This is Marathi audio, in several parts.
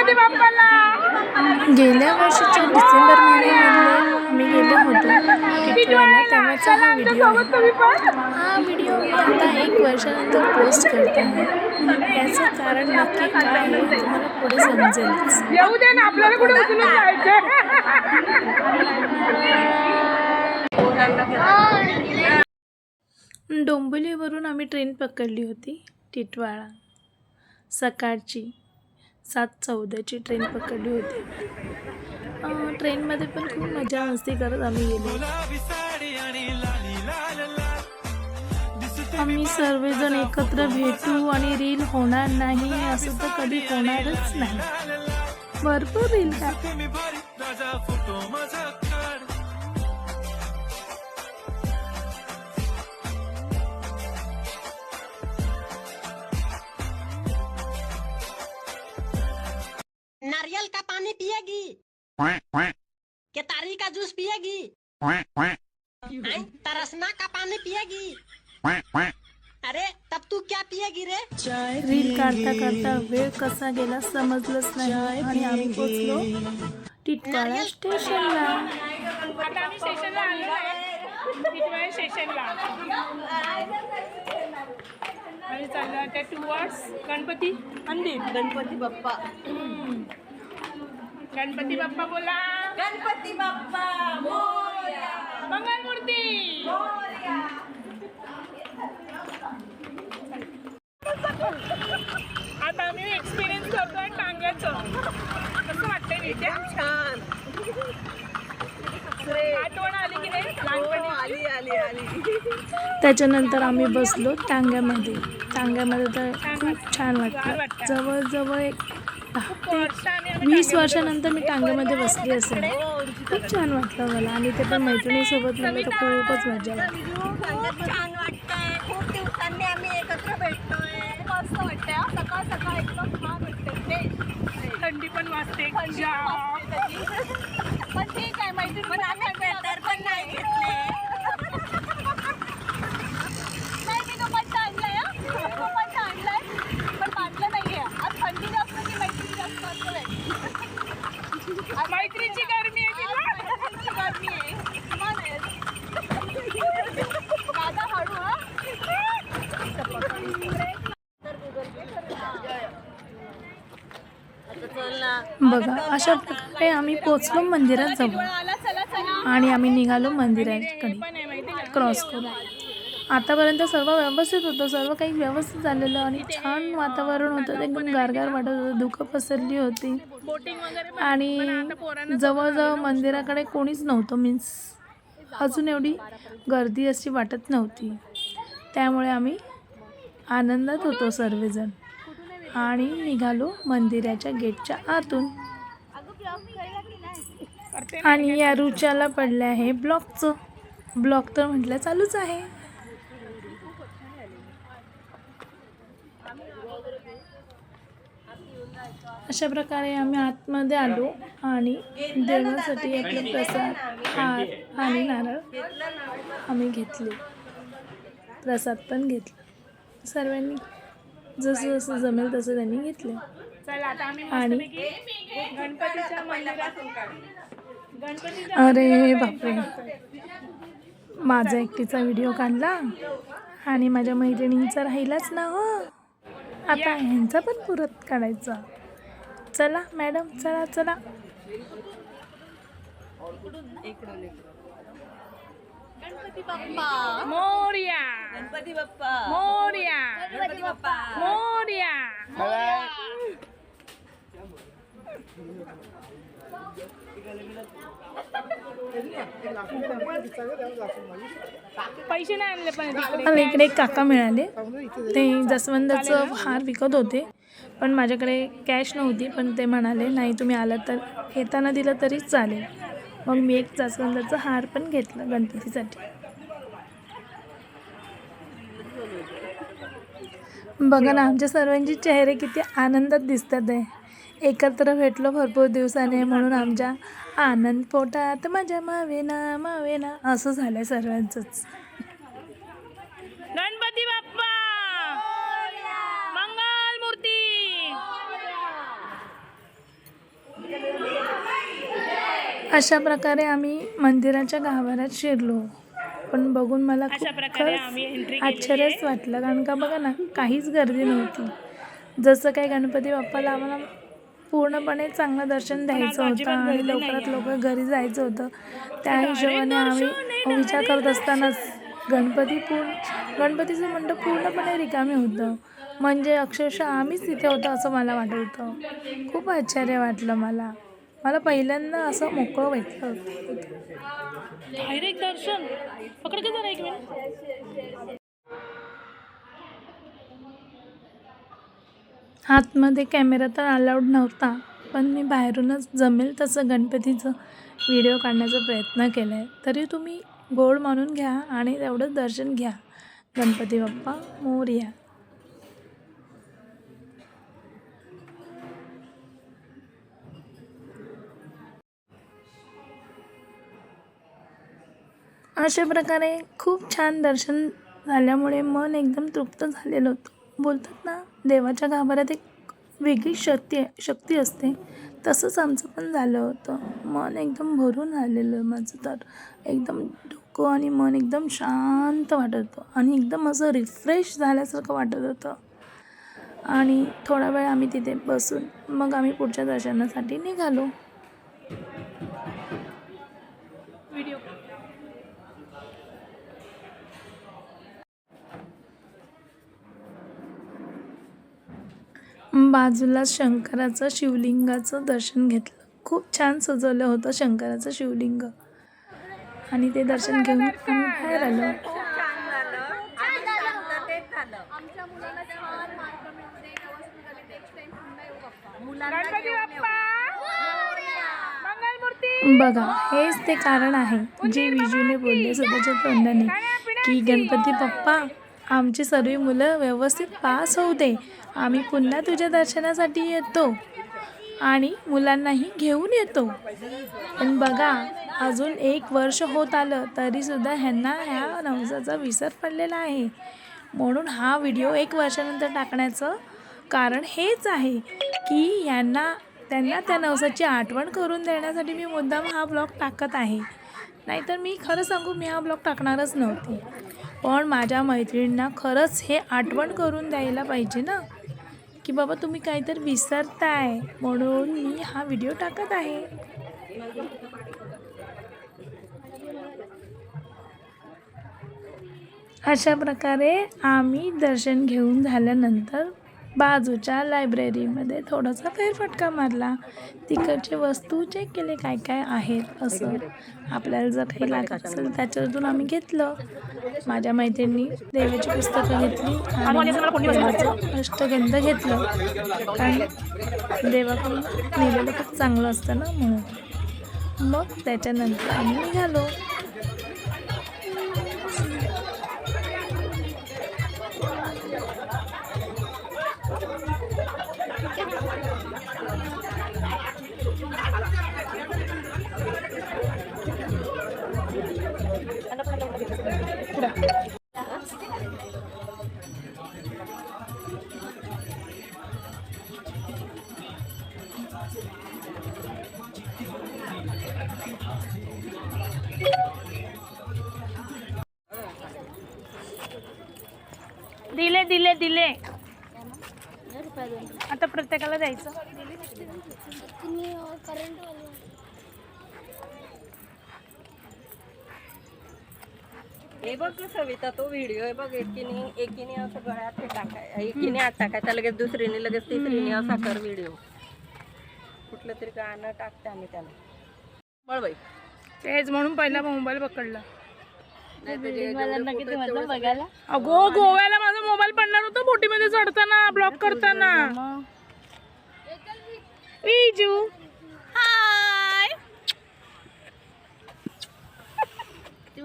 गणपती बाप्पाला. गेल्या वर्षीच्या डिसेंबर महिन्यामध्ये आम्ही गेलो होतो. तेव्हाचा हा व्हिडिओ हा व्हिडिओ मी आता एक वर्षानंतर पोस्ट करते आहे याचं कारण नक्की काय आहे तुम्हाला पुढे समजेलच येऊ दे ना आपल्याला कुठे उचलून जायचं? डोंबिवलीवरून आम्ही ट्रेन पकडली होती टिटवाळा. सकाळची. सात चौदाची ट्रेन पकडली होती. ट्रेनमध्ये पण खूप मजा मस्ती करत आम्ही गेलो आम्ही सर्वजण एकत्र भेटू आणि रील होणार नाही असं तर कधी होणारच नाही. भरपूर रील का नारियल का पानी पिएगी? केतारी का जूस पिएगी? तरसना का पानी पिएगी? अरे तब तू क्या पिएगी रे? रील काढता काढता वेळ कसा गेला समजलंच नाही. आणि आम्ही पोचलो टिटवाळा स्टेशनला. आता आम्ही स्टेशनला आलेलो आहे टिटवाळा स्टेशनला. आणि चाललो आता टुवर्ड्स गणपती. मंदिर गणपती बाप्पा. गणपती बाप्पा बोला. गणपती बाप्पा मंगलमूर्ती आता आम्ही एक्सपिरियन्स करतोय टांग्याचं. कसं वाटतंय नीत्या छान. आठवण आली की नाही लहानपणी आली आली आली. त्याच्यानंतर आम्ही बसलो टांग्यामध्ये. टांग्यामध्ये तर खूप छान वाटतं जवळजवळ एक दहा ते वीस वर्षानंतर मी टांग्यामध्ये बसली असेल. खूप छान वाटलं मला आणि ते पण मैत्रिणीसोबत मला तर खूपच मजा वाटतंय खूप दिवसांनी आम्ही एकत्र भेटतोय मस्त वाटतंय सकाळ सकाळ एकदम छान वाटतंय थंडी पण वाजते. पण ठीक आहे मैत्रीण पण आम्ही पण नाही घेतले नाही मी दुपट्टा आणलाय हं. दुपट्टा आणलाय पण बांधलं नाहीये आज थंडी जास्त की मैत्री जास्त असं नाही मैत्रीची गरमी आहे तिला मैत्रीची गरमी आहे किमान आहे. दादा हळू हा बघा अशा प्रकारे आम्ही पोचलो मंदिरात जाऊ आणि आम्ही निघालो मंदिराकडे. क्रॉस करून. आतापर्यंत सर्व व्यवस्थित होतं. सर्व काही व्यवस्थित झालेलं आणि छान वातावरण होतं. एकदम गारगार वाटत होतं. धुकं पसरली होती. आणि जवळजवळ मंदिराकडे कोणीच नव्हतं. मीन्स अजून एवढी गर्दी अशी वाटत नव्हती. त्यामुळे आम्ही आनंदात होतो सर्वजण. आणि निघालो मंदिराच्या गेटच्या आतून. आणि या रुचाला पडलं आहे ब्लॉकचं. ब्लॉक तर म्हटलं चालूच आहे. अशा प्रकारे आम्ही आतमध्ये आलो आणि देवासाठी आपलं प्रसाद हार आणि नारळ आम्ही घेतले. प्रसाद पण घेतला. सर्वांनी जसं जसं जमेल तसं त्यांनी घेतले. आणि गणपतीच्या मंदिरात अरे बापरे. माझा एकटीचा व्हिडिओ काढला आणि माझ्या मैत्रिणींचा राहिलाच ना हो. आता ह्यांचा पण पुरत काढायचा. चला मॅडम चला चला. गणपती बाप्पा. मोर्या. गणपती बाप्पा. मोर्या. गणपती बाप्पा मोर्या. पैसे नाही आणले पण मला इकडे एक काका मिळाले. ते जसवंदाचं हार विकत होते. पण माझ्याकडे कॅश नव्हती पण ते म्हणाले नाही तुम्ही आलात तर येताना दिलं तरी चालेल. मग मी एक जास्वंदाचा हार पण घेतला गणपतीसाठी. बघा ना आमच्या सर्वांचे चेहरे किती आनंदात दिसतात आहे. एकत्र भेटलो भरपूर दिवसाने म्हणून आमच्या आनंद पोटात माझ्या मावेना मावेना असं झालं आहे सर्वांचंच. गणपती बाप्पा! मंगल मूर्ती! अशा प्रकारे आम्ही मंदिराच्या गाभाऱ्यात शिरलो. पण बघून मला अशा प्रकारे आम्ही आश्चर्यच वाटलं. कारण का बघा ना काहीच गर्दी नव्हती. जसं काही गणपती बाप्पाला आम्हाला पूर्णपणे चांगलं दर्शन द्यायचं होतं आणि लवकरात. लवकर घरी जायचं होतं. त्या हिशोबाने आम्ही विचार करत असतानाच गणपती पूर्ण गणपतीचं मंडप पूर्णपणे रिकामी होतं. म्हणजे अक्षरशः आम्हीच तिथे होतो असं मला वाटत. होतं खूप आश्चर्य वाटलं मला. मला पहिल्यांदा असं मोकळं भेटलं होतं दर्शन पकड की जरा एक मिनिट आतमध्ये कॅमेरा तर अलाउड नव्हता पण मी बाहेरूनच जमेल तसं गणपतीचं व्हिडिओ काढण्याचा प्रयत्न केला आहे तरी तुम्ही गोड मानून घ्या आणि तेवढंच दर्शन घ्या. गणपती बाप्पा मोरया. अशा प्रकारे खूप छान दर्शन झाल्यामुळे मन एकदम तृप्त झालेलं होतं. बोलतात ना देवाच्या गाभाऱ्यात एक वेगळी शक्ती आहे शक्ती असते. तसंच आमचं पण झालं होतं. मन एकदम भरून आलेलं माझं तर. एकदम डोकं आणि मन एकदम शांत वाटत होतं. आणि एकदम असं रिफ्रेश झाल्यासारखं वाटत होतं. आणि थोडा वेळ आम्ही तिथे बसून मग आम्ही पुढच्या दर्शनासाठी निघालो. व्हिडिओ बाजूला शंकराचं शिवलिंगाचं दर्शन घेतलं. खूप छान सजवलं होतं शंकराचं शिवलिंग. आणि ते दर्शन घेऊन आम्ही बाहेर आलो. बघा हेच ते कारण आहे जे विजूने बोलले स्वतःच्या तोंडाने की गणपती बाप्पा आमची सर्व मुलं व्यवस्थित पास होऊ दे. आम्ही पुन्हा तुझ्या दर्शनासाठी येतो आणि मुलांनाही घेऊन येतो. पण बघा अजून एक वर्ष होत आलं तरीसुद्धा ह्यांना ह्या नवसाचा विसर पडलेला आहे. म्हणून हा व्हिडिओ एक वर्षानंतर टाकण्याचं कारण हेच आहे की यांना त्यांना त्या नवसाची आठवण करून देण्यासाठी मी मुद्दाम हा ब्लॉग टाकत आहे. नाहीतर मी खरं सांगू मी हा ब्लॉग टाकणारच नव्हती. पण माझ्या मैत्रिणींना खरंच हे आठवण करून द्यायला पाहिजे ना. की बाबा तुम्ही काहीतरी विसरताय म्हणून मी हा व्हिडिओ टाकत आहे. अशा प्रकारे आम्ही दर्शन घेऊन झाल्यानंतर बाजूच्या लायब्ररीमध्ये थोडासा फेरफटका मारला. तिकडचे वस्तू चेक केले काय काय आहेत असं. आपल्याला जर काही लागत असेल त्याच्यातून आम्ही घेतलं. माझ्या मैत्रिणी देवीची पुस्तकं घेतली आणि देवाचं अष्टगंध घेतलं. कारण देवाकडून लिहिलेलं खूप चांगलं असतं ना म्हणून. मग त्याच्यानंतर आम्ही निघालो. हे बघ सविता तो व्हिडिओ आहे बघ एकीने एकीने असं गळ्यात हे टाकाय एकीने आत टाकायचा लगेच दुसरीने लगेच तिसरीने असा कर व्हिडिओ कुठलं तरी गाणं टाकते आम्ही त्याला. बळबाई तेच म्हणून पहिला मोबाईल पकडला. अगो गोव्याला माझा मोबाईल पडणार होता बोटीमध्ये चढताना ब्लॉक करताना. विजू हाय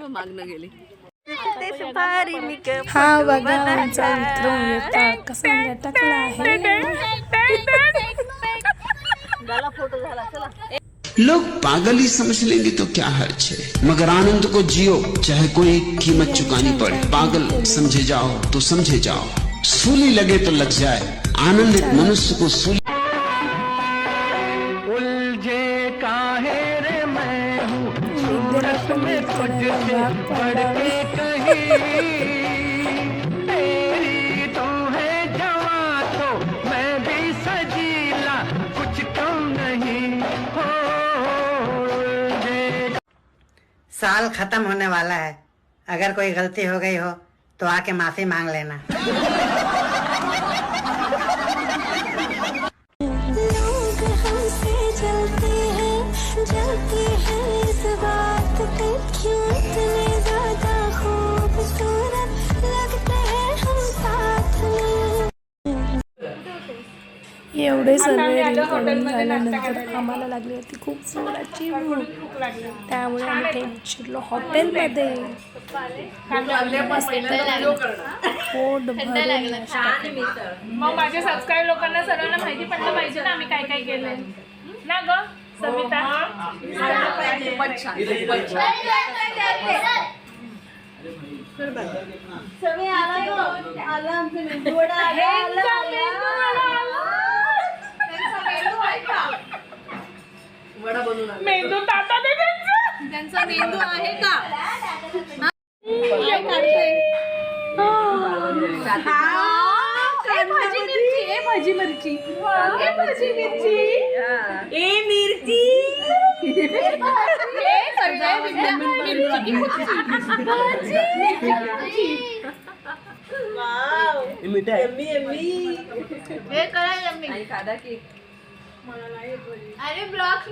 मागणं गेली ते सुपारी निक हा बघा आमचा विक्रम येता कसा लटकला आहे झाला फ़ोटो झाला चला। लोग पागल ही समझ लेंगे तो क्या हर्ज है। मगर आनंद को जियो चाहे कोई कीमत चुकानी पड़े। पागल समझे जाओ तो समझे जाओ। सूली लगे तो लग जाए। आनंद एक मनुष्य को सूली जवा तो मैं भी सजीला कुछ कम नहीं हो साल खत्म होने वाला है। अगर कोई गलती हो गई हो तो आके माफ़ी मांग लेना। एवढे सर्व रील नाश्ता झाल्यानंतर. आम्हाला लागली होती खूप जोराची भूक त्यामुळे आम्ही थेट शिरलो हॉटेलमध्ये. पोट भरून केला. मग माझ्या सबस्क्राईब लोकांना सर्वांना माहिती पडलं पाहिजे ना आम्ही काय काय केलंय. ना ग सविता? सगळे आला आला आमचं मेंदू वडा आला आला आला. मेंदू ताटा दे त्यांचं. त्यांचा मेंदू आहे का? भाजी मिरची ए भाजी मिरची. ए भाजी मिरची. ए मिरची. ए सगळे विद्या मिरची हे करा यम्मी. खादा की. अरे ब्लॉक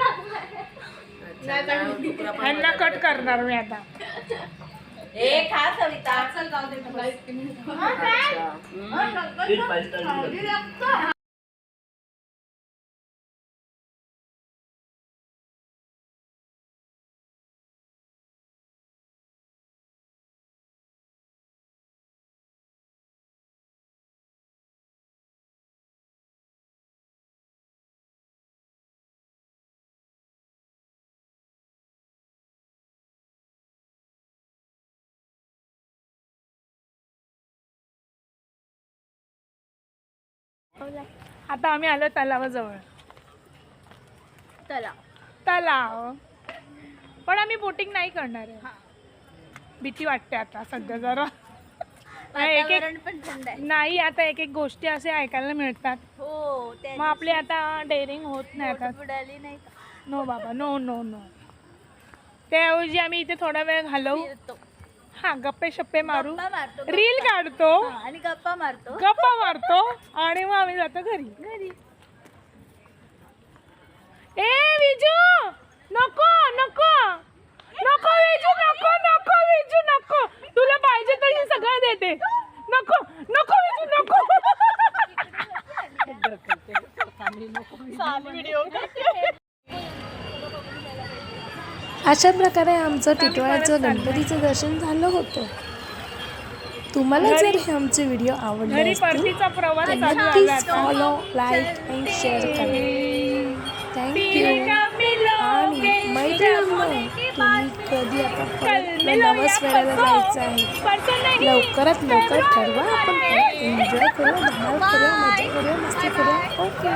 ना कट करणार मी आता. ए खा सविता. आता आम्ही आलो तलावाजवळ. चला तलाव. पण आम्ही बोटिंग नाही करणार आहे. भीती वाटते आता सध्या जरा. नाही, एक एक वातावरण पण थंड आहे. नाही आता एक एक गोष्टी असे ऐकायला मिळतात. हो त्या मग आपली आता डेअरिंग होत नाही आता. बुडाली नाही का? नो बाबा नो नो नो त्याऐवजी आम्ही इथे थोडा वेळ घालवू. फिरतो. हा गप्पे शप्पे मारू. गप्पा. मारतो रील काढतो. हा, आणि गप्पा मारतो. गप्पा मारतो आणि मग आम्ही जातो घरी. घरी. ए विजू! नको नको. नको विजू नको नको विजू नको. तुला पाहिजे तर मी सगळं देते. नको नको विजू नको. अशा प्रकारे आमचं टिटवाळ्याचं गणपतीचं दर्शन झालं होतं. तुम्हाला जर हे आमचे व्हिडिओ आवडले असतील तर नक्कीच. फॉलो लाईक आणि शेअर करा. थँक्यू आणि मैत्रिणींनो तुम्ही कधी आता परत लोणावळा फिरायला जायचं आहे. लवकरात लवकर ठरवा आपण एन्जॉय करूया धमाल करूया मजा करूया मस्ती करूया ओके